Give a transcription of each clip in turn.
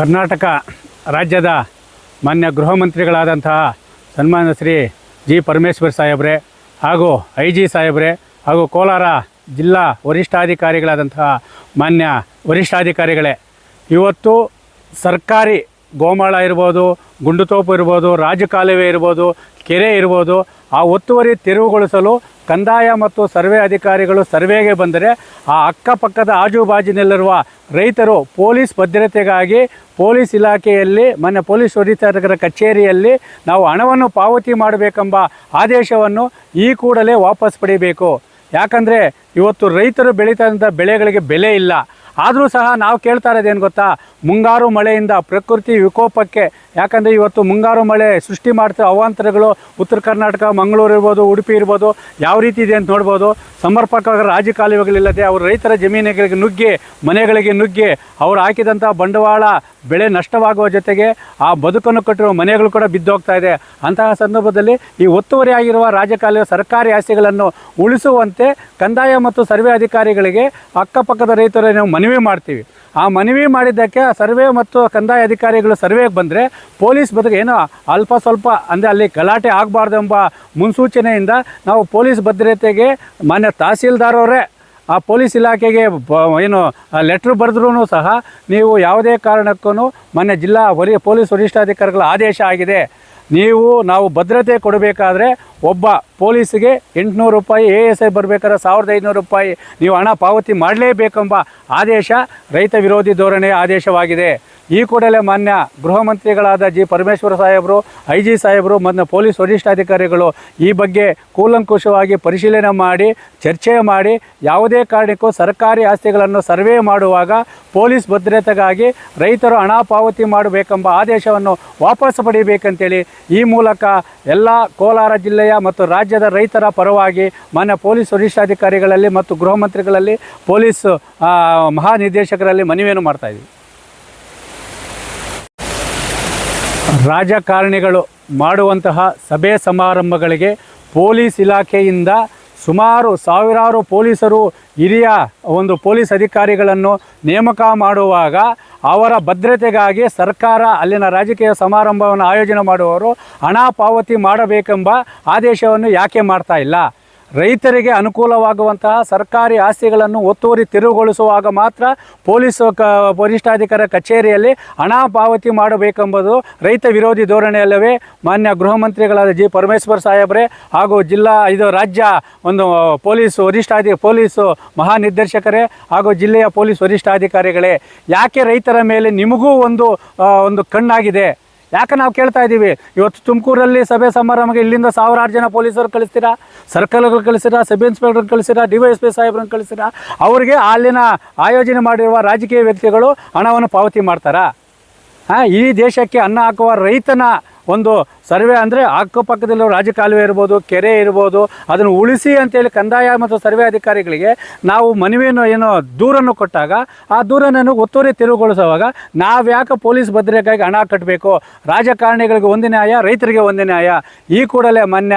ಕರ್ನಾಟಕ ರಾಜ್ಯದ ಮಾನ್ಯ ಗೃಹ ಮಂತ್ರಿಗಳಾದಂತಹ ಸನ್ಮಾನ್ಯ ಶ್ರೀ ಜಿ ಪರಮೇಶ್ವರ್ ಸಾಹೇಬ್ರೆ ಹಾಗೂ ಐ ಜಿ ಸಾಹೇಬ್ರೆ ಹಾಗೂ ಕೋಲಾರ ಜಿಲ್ಲಾ ವರಿಷ್ಠಾಧಿಕಾರಿಗಳಾದಂತಹ ಮಾನ್ಯ ವರಿಷ್ಠಾಧಿಕಾರಿಗಳೇ. ಇವತ್ತು ಸರ್ಕಾರಿ ಗೋಮಾಳ ಇರ್ಬೋದು ಗುಂಡುತೋಪು ಇರ್ಬೋದು, ರಾಜಕಾಲುವೆ ಇರ್ಬೋದು, ಕೆರೆ ಇರ್ಬೋದು, ಆ ಒತ್ತುವರಿ ತೆರವುಗೊಳಿಸಲು ಕಂದಾಯ ಮತ್ತು ಸರ್ವೆ ಅಧಿಕಾರಿಗಳು ಸರ್ವೆಗೆ ಬಂದರೆ ಆ ಅಕ್ಕಪಕ್ಕದ ಆಜುಬಾಜಿನಲ್ಲಿರುವ ರೈತರು ಪೊಲೀಸ್ ಭದ್ರತೆಗಾಗಿ ಪೊಲೀಸ್ ಇಲಾಖೆಯಲ್ಲಿ ಮೊನ್ನೆ ಪೊಲೀಸ್ ವರಿಷ್ಠರ ಕಚೇರಿಯಲ್ಲಿ ನಾವು ಹಣವನ್ನು ಪಾವತಿ ಮಾಡಬೇಕೆಂಬ ಆದೇಶವನ್ನು ಈ ಕೂಡಲೇ ವಾಪಸ್ ಪಡಿಬೇಕು. ಯಾಕಂದರೆ ಇವತ್ತು ರೈತರು ಬೆಳೀತಾ ಬೆಳೆಗಳಿಗೆ ಬೆಲೆ ಇಲ್ಲ. ಆದರೂ ಸಹ ನಾವು ಕೇಳ್ತಾ ಇರೋದೇನು ಗೊತ್ತಾ? ಮುಂಗಾರು ಮಳೆಯಿಂದ ಪ್ರಕೃತಿ ವಿಕೋಪಕ್ಕೆ. ಯಾಕಂದರೆ ಇವತ್ತು ಮುಂಗಾರು ಮಳೆ ಸೃಷ್ಟಿ ಮಾಡ್ತಾ ಅವಾಂತರಗಳು ಉತ್ತರ ಕರ್ನಾಟಕ, ಮಂಗಳೂರು ಇರ್ಬೋದು, ಉಡುಪಿ ಇರ್ಬೋದು, ಯಾವ ರೀತಿ ಇದೆ ಅಂತ ನೋಡ್ಬೋದು. ಸಮರ್ಪಕವಾಗಿ ರಾಜಕಾಲುವೆಗಳಿಲ್ಲದೆ ಅವರು ರೈತರ ಜಮೀನುಗಳಿಗೆ ನುಗ್ಗಿ, ಮನೆಗಳಿಗೆ ನುಗ್ಗಿ, ಅವರು ಹಾಕಿದಂಥ ಬಂಡವಾಳ ಬೆಳೆ ನಷ್ಟವಾಗುವ ಜೊತೆಗೆ ಆ ಬದುಕನ್ನು ಕಟ್ಟಿರುವ ಮನೆಗಳು ಕೂಡ ಬಿದ್ದೋಗ್ತಾ ಇದೆ. ಅಂತಹ ಸಂದರ್ಭದಲ್ಲಿ ಈ ಒತ್ತುವರಿಯಾಗಿರುವ ರಾಜಕಾಲುವೆ ಸರ್ಕಾರಿ ಆಸ್ತಿಗಳನ್ನು ಉಳಿಸುವಂತೆ ಕಂದಾಯ ಮತ್ತು ಸರ್ವೆ ಅಧಿಕಾರಿಗಳಿಗೆ ಅಕ್ಕಪಕ್ಕದ ರೈತರು ನಾವು ಮನವಿ ಮಾಡ್ತೀವಿ. ಆ ಮನವಿ ಮಾಡಿದ್ದಕ್ಕೆ ಸರ್ವೆ ಮತ್ತು ಕಂದಾಯ ಅಧಿಕಾರಿಗಳು ಸರ್ವೆಗೆ ಬಂದರೆ ಪೊಲೀಸ್ ಬದುಕು ಏನೋ ಅಲ್ಪ ಸ್ವಲ್ಪ ಅಂದರೆ ಅಲ್ಲಿ ಗಲಾಟೆ ಆಗಬಾರ್ದು ಎಂಬ ಮುನ್ಸೂಚನೆಯಿಂದ ನಾವು ಪೊಲೀಸ್ ಭದ್ರತೆಗೆ ಮಾನ್ಯ ತಹಸೀಲ್ದಾರವರೇ ಆ ಪೊಲೀಸ್ ಇಲಾಖೆಗೆ ಏನು ಲೆಟ್ರ್ ಬರೆದ್ರೂ ಸಹ ನೀವು ಯಾವುದೇ ಕಾರಣಕ್ಕೂ ಮೊನ್ನೆ ಜಿಲ್ಲಾ ವರಿ, ಪೊಲೀಸ್ ವರಿಷ್ಠಾಧಿಕಾರಿಗಳ ಆದೇಶ ಆಗಿದೆ. ನೀವು ನಾವು ಭದ್ರತೆ ಕೊಡಬೇಕಾದ್ರೆ ಒಬ್ಬ ಪೊಲೀಸಿಗೆ ಎಂಟುನೂರು ರೂಪಾಯಿ ಎ ಎಸ್ ಐ ಬರಬೇಕಾದ್ರೆ ಸಾವಿರದ ಐದುನೂರು ರೂಪಾಯಿ. ನೀವು ಹಣ ಪಾವತಿ ಮಾಡಲೇಬೇಕೆಂಬ ಆದೇಶ ರೈತ ವಿರೋಧಿ ಧೋರಣೆಯ ಆದೇಶವಾಗಿದೆ. ಈ ಕೂಡಲೇ ಮಾನ್ಯ ಗೃಹ ಮಂತ್ರಿಗಳಾದ ಜಿ ಪರಮೇಶ್ವರ ಸಾಹೇಬರು, ಐ ಜಿ ಸಾಹೇಬರು ಮತ್ತು ಪೊಲೀಸ್ ವರಿಷ್ಠಾಧಿಕಾರಿಗಳು ಈ ಬಗ್ಗೆ ಕೂಲಂಕುಷವಾಗಿ ಪರಿಶೀಲನೆ ಮಾಡಿ, ಚರ್ಚೆ ಮಾಡಿ, ಯಾವುದೇ ಕಾರಣಕ್ಕೂ ಸರ್ಕಾರಿ ಆಸ್ತಿಗಳನ್ನು ಸರ್ವೆ ಮಾಡುವಾಗ ಪೊಲೀಸ್ ಭದ್ರತೆಗಾಗಿ ರೈತರು ಹಣ ಪಾವತಿ ಮಾಡಬೇಕೆಂಬ ಆದೇಶವನ್ನು ವಾಪಸ್ ಪಡಿಬೇಕಂತೇಳಿ ಈ ಮೂಲಕ ಎಲ್ಲ ಕೋಲಾರ ಜಿಲ್ಲೆಯ ಮತ್ತು ರಾಜ್ಯದ ರೈತರ ಪರವಾಗಿ ಮಾನ್ಯ ಪೊಲೀಸ್ ವರಿಷ್ಠಾಧಿಕಾರಿಗಳಲ್ಲಿ ಮತ್ತು ಗೃಹ ಮಂತ್ರಿಗಳಲ್ಲಿ ಪೊಲೀಸ್ ಮಹಾನಿರ್ದೇಶಕರಲ್ಲಿ ಮನವಿಯನ್ನು ಮಾಡ್ತಾ ಇದ್ದೀವಿ ರಾಜಕಾರಣಿಗಳು ಮಾಡುವಂತಹ ಸಭೆ ಸಮಾರಂಭಗಳಿಗೆ ಪೊಲೀಸ್ ಇಲಾಖೆಯಿಂದ ಸುಮಾರು ಸಾವಿರಾರು ಪೊಲೀಸರು ಹಿರಿಯ ಒಂದು ಪೊಲೀಸ್ ಅಧಿಕಾರಿಗಳನ್ನು ನೇಮಕ ಮಾಡುವಾಗ ಅವರ ಭದ್ರತೆಗಾಗಿ ಸರ್ಕಾರ ಅಲ್ಲಿನ ರಾಜಕೀಯ ಸಮಾರಂಭವನ್ನು ಆಯೋಜನೆ ಮಾಡುವವರು ಹಣ ಪಾವತಿ ಮಾಡಬೇಕೆಂಬ ಆದೇಶವನ್ನು ಯಾಕೆ ಮಾಡ್ತಾ ಇಲ್ಲ? ರೈತರಿಗೆ ಅನುಕೂಲವಾಗುವಂತಹ ಸರ್ಕಾರಿ ಆಸ್ತಿಗಳನ್ನು ಒತ್ತುವರಿ ತೆರವುಗೊಳಿಸುವಾಗ ಮಾತ್ರ ಪೊಲೀಸ್ ಕ, ವರಿಷ್ಠಾಧಿಕಾರ ಕಚೇರಿಯಲ್ಲಿ ಹಣ ಪಾವತಿ ಮಾಡಬೇಕೆಂಬುದು ರೈತ ವಿರೋಧಿ ಧೋರಣೆಯಲ್ಲವೇ. ಮಾನ್ಯ ಗೃಹ ಮಂತ್ರಿಗಳಾದ ಜಿ. ಪರಮೇಶ್ವರ್ ಸಾಹೇಬ್ರೆ ಹಾಗೂ ಜಿಲ್ಲಾ, ಇದು ರಾಜ್ಯ ಒಂದು ಪೊಲೀಸ್ ವರಿಷ್ಠಾಧಿ, ಪೊಲೀಸ್ ಮಹಾನಿರ್ದೇಶಕರೇ ಹಾಗೂ ಜಿಲ್ಲೆಯ ಪೊಲೀಸ್ ವರಿಷ್ಠಾಧಿಕಾರಿಗಳೇ. ಯಾಕೆ ರೈತರ ಮೇಲೆ ನಿಮಗೂ ಒಂದು ಒಂದು ಕಣ್ಣಾಗಿದೆ? ಯಾಕೆ ನಾವು ಕೇಳ್ತಾ ಇದ್ದೀವಿ ಇವತ್ತು ತುಮಕೂರಲ್ಲಿ ಸಭೆ ಸಮಾರಂಭಕ್ಕೆ ಇಲ್ಲಿಂದ ಸಾವಿರಾರು ಜನ ಪೊಲೀಸರು ಕಳಿಸ್ತೀರಾ? ಸರ್ಕಲ್ಗಳು ಕಳಿಸ್ತೀರಾ? ಸಬ್ ಇನ್ಸ್ಪೆಕ್ಟರ್ ಕಳಿಸ್ತೀರಾ? ಡಿ ವೈ ಸಾಹೇಬ್ರನ್ನ ಕಳಿಸ್ತೀರಾ? ಅವರಿಗೆ ಅಲ್ಲಿನ ಆಯೋಜನೆ ಮಾಡಿರುವ ರಾಜಕೀಯ ವ್ಯಕ್ತಿಗಳು ಹಣವನ್ನು ಪಾವತಿ ಮಾಡ್ತಾರಾ? ಈ ದೇಶಕ್ಕೆ ಅನ್ನ ಹಾಕುವ ರೈತನ ಒಂದು ಸರ್ವೆ ಅಂದರೆ ಅಕ್ಕಪಕ್ಕದಲ್ಲಿರೋ ರಾಜಕಾಲುವೆ ಇರ್ಬೋದು, ಕೆರೆ ಇರ್ಬೋದು, ಅದನ್ನು ಉಳಿಸಿ ಅಂತೇಳಿ ಕಂದಾಯ ಮತ್ತು ಸರ್ವೆ ಅಧಿಕಾರಿಗಳಿಗೆ ನಾವು ಮನವಿಯನ್ನು ಏನೋ ದೂರನ್ನು ಕೊಟ್ಟಾಗ, ಆ ದೂರನ್ನು ಒತ್ತುವರಿ ತೆರವುಗೊಳಿಸುವಾಗ ನಾವ್ಯಾಕೆ ಪೊಲೀಸ್ ಭದ್ರತೆಗಾಗಿ ಹಣ ಕಟ್ಟಬೇಕು? ರಾಜಕಾರಣಿಗಳಿಗೆ ಒಂದು ನ್ಯಾಯ, ರೈತರಿಗೆ ಒಂದು ನ್ಯಾಯ. ಈ ಕೂಡಲೇ ಮಾನ್ಯ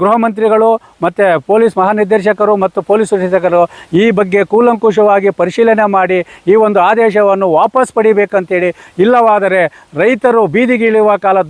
ಗೃಹ ಮಂತ್ರಿಗಳು ಮತ್ತು ಪೊಲೀಸ್ ಮಹಾನಿರ್ದೇಶಕರು ಮತ್ತು ಪೊಲೀಸ್ ನಿರ್ದೇಶಕರು ಈ ಬಗ್ಗೆ ಕೂಲಂಕುಷವಾಗಿ ಪರಿಶೀಲನೆ ಮಾಡಿ ಈ ಒಂದು ಆದೇಶವನ್ನು ವಾಪಸ್ ಪಡಿಬೇಕಂತೇಳಿ ಇಲ್ಲವಾದರೆ ರೈತರು ಬೀದಿಗಿಳಿಯುವ ಕಾಲ